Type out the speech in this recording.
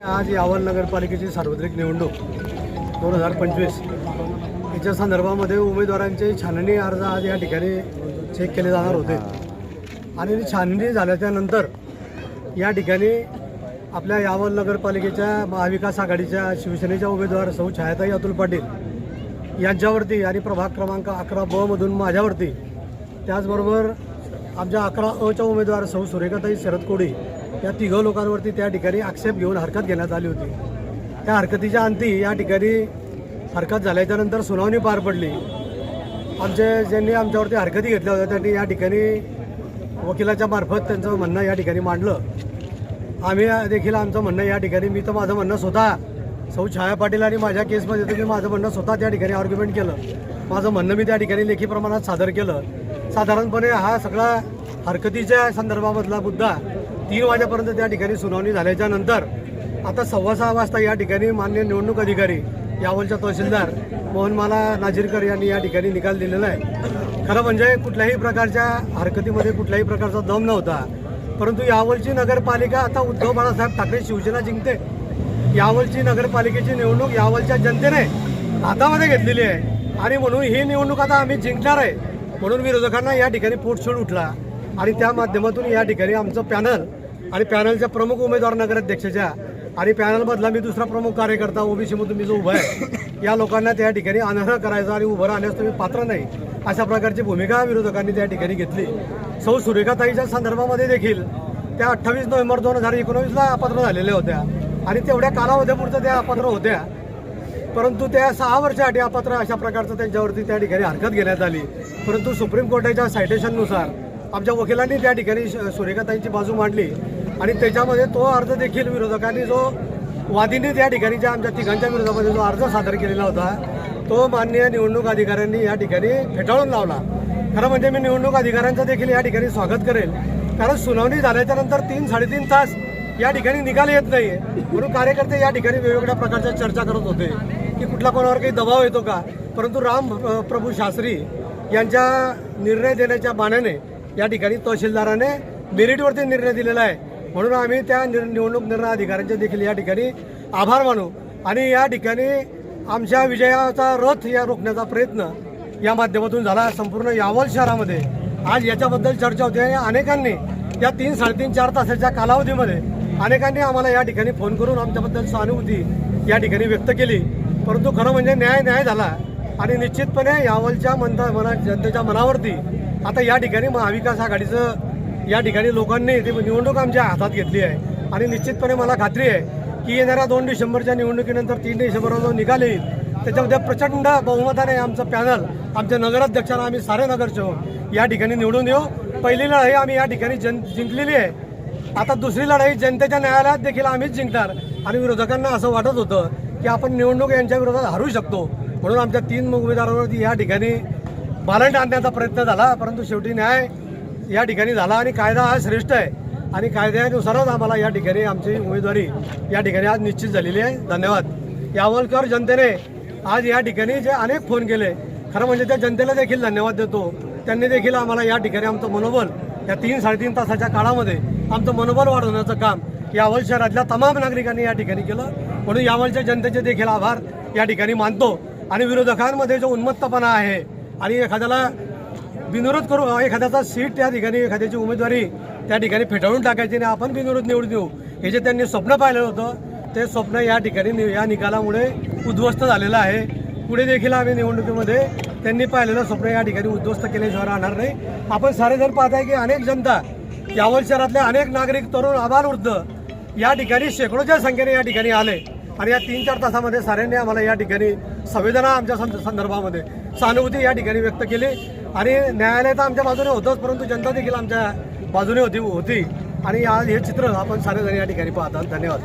आज यावल नगरपालिकेची सार्वत्रिक निवडणूक दोन हजार पंचवीस. याच्या संदर्भामध्ये उमेदवारांचे छाननी अर्ज आज या ठिकाणी चेक केले जाणार होते. आणि छाननी झाल्याच्यानंतर या ठिकाणी आपल्या यावल नगरपालिकेच्या महाविकास आघाडीच्या शिवसेनेच्या उमेदवार सौ छायाताई अतुल पाटील यांच्यावरती आणि प्रभाग क्रमांक अकरा ब मधून माझ्यावरती त्याचबरोबर आमच्या अकरा अच्या उमेदवार सौ सुरेखाताई शरद कोडी या तिघं लोकांवरती त्या ठिकाणी आक्षेप घेऊन हरकत घेण्यात आली होती. त्या हरकतीच्या अंती या ठिकाणी हरकत झाल्याच्यानंतर सुनावणी पार पडली. आमचे ज्यांनी आमच्यावरती हरकती घेतल्या होत्या त्यांनी या ठिकाणी वकिलाच्या मार्फत त्यांचं म्हणणं या ठिकाणी मांडलं. आम्ही देखील आमचं म्हणणं या ठिकाणी मी तर माझं म्हणणं स्वतः सौ छाया पाटील आणि माझ्या केसमध्ये तर मी माझं म्हणणं स्वतः त्या ठिकाणी आर्ग्युमेंट केलं. माझं म्हणणं मी त्या ठिकाणी लेखी प्रमाणात सादर केलं. साधारणपणे हा सगळा हरकतीच्या संदर्भामधला मुद्दा तीन वाजेपर्यंत त्या ठिकाणी सुनावणी झाल्याच्यानंतर आता सव्वा सहा वाजता या ठिकाणी मान्य निवडणूक अधिकारी यावलच्या तहसीलदार मोहनमाला नाजीरकर यांनी या ठिकाणी निकाल दिलेला आहे. खरं म्हणजे कुठल्याही प्रकारच्या हरकतीमध्ये कुठल्याही प्रकारचा दम नव्हता. परंतु यावलची नगरपालिका आता उद्धव बाळासाहेब ठाकरे शिवसेना जिंकते. यावलची नगरपालिकेची निवडणूक यावलच्या जनतेने हातामध्ये घेतलेली आहे. आणि म्हणून ही निवडणूक आता आम्ही जिंकणार आहे. म्हणून विरोधकांना या ठिकाणी पोटशोड उठला. आणि त्या माध्यमातून या ठिकाणी आमचं पॅनल आणि पॅनलच्या प्रमुख उमेदवार नगराध्यक्षाच्या आणि पॅनलमधला मी दुसरा प्रमुख कार्यकर्ता ओबीसीमधून मी जो उभा आहे या लोकांना त्या ठिकाणी अनर्ह करायचा आणि उभं राहण्यास तुम्ही पात्र नाही अशा प्रकारची भूमिका विरोधकांनी त्या ठिकाणी घेतली. सौ सुरेखाताईच्या संदर्भामध्ये देखील त्या अठ्ठावीस नोव्हेंबर दोन हजार एकोणवीसला अपात्र झालेल्या होत्या आणि तेवढ्या कालावधीपुरतं त्या अपात्र होत्या. परंतु त्या सहा वर्षासाठी अपात्र अशा प्रकारचं त्यांच्यावरती त्या ठिकाणी हरकत घेण्यात आली. परंतु सुप्रीम कोर्टाच्या सायटेशननुसार आमच्या वकिलांनी त्या ठिकाणी सुरेखाताईंची बाजू मांडली. आणि त्याच्यामध्ये तो अर्ज देखील विरोधकांनी जो वादीने त्या ठिकाणी ज्या आमच्या तिघांच्या विरोधामध्ये जो अर्ज सादर केलेला होता तो मान्य निवडणूक अधिकाऱ्यांनी या ठिकाणी फेटाळून लावला. खरं म्हणजे मी निवडणूक अधिकाऱ्यांचं देखील या ठिकाणी स्वागत करेल. कारण सुनावणी झाल्याच्यानंतर तीन साडेतीन तास या ठिकाणी निकाल येत नाही म्हणून कार्यकर्ते या ठिकाणी वेगवेगळ्या प्रकारच्या चर्चा करत होते की कुठला कोणावर काही दबाव येतो का? परंतु राम प्रभू शास्त्री यांच्या निर्णय देण्याच्या बाण्याने या ठिकाणी तहसीलदाराने मेरिटवरती निर्णय दिलेला आहे. म्हणून आम्ही त्या निर निवडणूक निर्णय अधिकाऱ्यांचे देखील या ठिकाणी आभार मानू. आणि या ठिकाणी आमच्या विजयाचा रथ या रोखण्याचा प्रयत्न या माध्यमातून झाला. संपूर्ण यावल शहरामध्ये आज याच्याबद्दल चर्चा होती आणि अनेकांनी या तीन साडेतीन चार तासाच्या कालावधीमध्ये अनेकांनी आम्हाला या ठिकाणी फोन करून आमच्याबद्दल सहानुभूती या ठिकाणी व्यक्त केली. परंतु खरं म्हणजे न्याय न्याय झाला. आणि निश्चितपणे यावलच्या मनता मना जनतेच्या मनावरती आता या ठिकाणी महाविकास आघाडीचं या ठिकाणी लोकांनी ती निवडणूक आमच्या हातात घेतली आहे. आणि निश्चितपणे मला खात्री आहे की येणाऱ्या दोन डिसेंबरच्या निवडणुकीनंतर तीन डिसेंबरला जो निकाल येईल त्याच्यामध्ये प्रचंड बहुमताने आमचं पॅनल आमच्या नगराध्यक्षांना आम्ही सारे नगरसेवक या ठिकाणी निवडून येऊ. पहिली लढाई आम्ही या ठिकाणी जन जिंकलेली आहे. आता दुसरी लढाई जनतेच्या न्यायालयात देखील आम्हीच जिंकणार. आणि विरोधकांना असं वाटत होतं की आपण निवडणूक यांच्या विरोधात हरू शकतो. म्हणून आमच्या तीन उमेदवारांवरती या ठिकाणी बालंट आणण्याचा प्रयत्न झाला परंतु शेवटी न्याय या ठिकाणी झाला आणि कायदा हा श्रेष्ठ आहे. आणि कायद्यानुसारच आम्हाला या ठिकाणी आमची उमेदवारी या ठिकाणी आज निश्चित झालेली आहे. धन्यवाद. यावलकर जनतेने आज या ठिकाणी जे अनेक फोन केले खरं म्हणजे त्या जनतेला देखील धन्यवाद देतो. त्यांनी देखील आम्हाला या ठिकाणी आमचं मनोबल या तीन साडेतीन तासाच्या काळामध्ये आमचं मनोबल वाढवण्याचं काम यावल शहरातल्या तमाम नागरिकांनी या ठिकाणी केलं. म्हणून यावलच्या जनतेचे देखील आभार या ठिकाणी मानतो. आणि विरोधकांमध्ये जो उन्मत्तपणा आहे आणि एखाद्याला बिनविरोध करू एखाद्याचा सीट त्या ठिकाणी एखाद्याची उमेदवारी त्या ठिकाणी फेटाळून टाकायची आणि आपण बिनविरोध निवडून देऊ. हे जे त्यांनी स्वप्न पाहिलं होतं ते स्वप्न या ठिकाणी या निकालामुळे उद्ध्वस्त झालेलं आहे. पुढे देखील आम्ही निवडणुकीमध्ये त्यांनी पाहिलेलं स्वप्न या ठिकाणी उद्ध्वस्त केल्याशिवाय राहणार नाही. आपण सारेजण पाहत पाहताय की अनेक जनता यावर शहरातले अनेक नागरिक तरुण आबालवृद्ध या ठिकाणी शेकडोच्या संख्येने या ठिकाणी आले. आणि या तीन चार तासामध्ये साऱ्यांनी आम्हाला या ठिकाणी संवेदना आमच्या संदर्भामध्ये सहानुभूती या ठिकाणी व्यक्त केली. आणि न्यायालय तर आमच्या बाजूने होतंच परंतु जनता देखील आमच्या बाजूने होती होती. आणि आज हे चित्र आपण सारेजण या ठिकाणी पाहतात धन्यवाद.